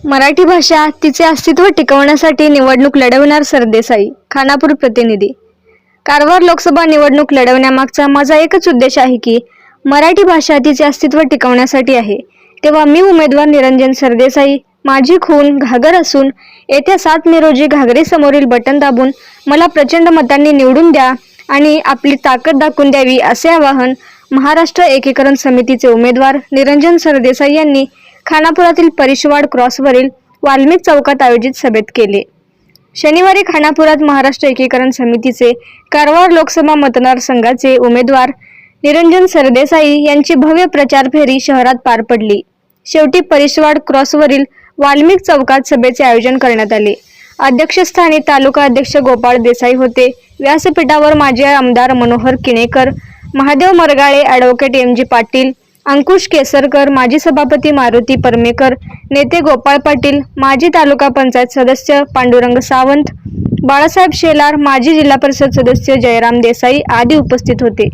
मराठी भाषा तिचे अस्तित्व टिकवण्यासाठी निवडणूक लढवणार सरदेसाई खानापूर प्रतिनिधी. कारवार लोकसभा निवडणूक लढवण्यामागचा माझा एकच उद्देश आहे की मराठी भाषा तिचे अस्तित्व टिकवण्यासाठी आहे. तेव्हा मी उमेदवार निरंजन सरदेसाई माझी खून घागर असून येत्या सात मे रोजी घागरेसमोरील बटन दाबून मला प्रचंड मतांनी निवडून द्या आणि आपली ताकद दाखवून द्यावी असे आवाहन महाराष्ट्र एकीकरण समितीचे उमेदवार निरंजन सरदेसाई यांनी खानापुरातील परिशवाड क्रॉसवरील वाल्मिक चौकात आयोजित सभेत केले. शनिवारी खानापुरात महाराष्ट्र एकीकरण समितीचे कारवार लोकसभा मतदारसंघाचे उमेदवार निरंजन सरदेसाई यांची भव्य प्रचार फेरी शहरात पार पडली. शेवटी परिसवाड क्रॉसवरील वाल्मिक चौकात सभेचे आयोजन करण्यात आले. अध्यक्षस्थानी तालुका अध्यक्ष गोपाळ देसाई होते. व्यासपीठावर माजी आमदार Manohar Kinekar Mahadev Margale advocate M G Patil Ankush Kesarkar माजी सभापती मारुती परमेकर नेते गोपाळ पाटील माजी तालुका पंचायत सदस्य पांडुरंग सावंत बाळासाहेब शेलार माजी जिल्हा परिषद सदस्य जयराम देसाई आदी उपस्थित होते.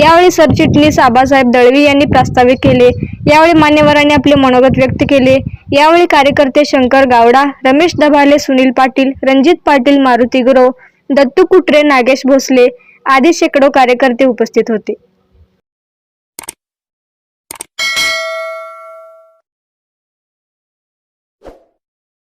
यावेळी सरचिटणीस आबासाहेब दळवी यांनी प्रास्ताविक केले. यावेळी मान्यवरांनी आपले मनोगत व्यक्त केले. यावेळी कार्यकर्ते शंकर गावडा रमेश दभाले सुनील पाटील रणजित पाटील मारुती गुरव दत्तू कुटरे नागेश भोसले आदी शेकडो कार्यकर्ते उपस्थित होते.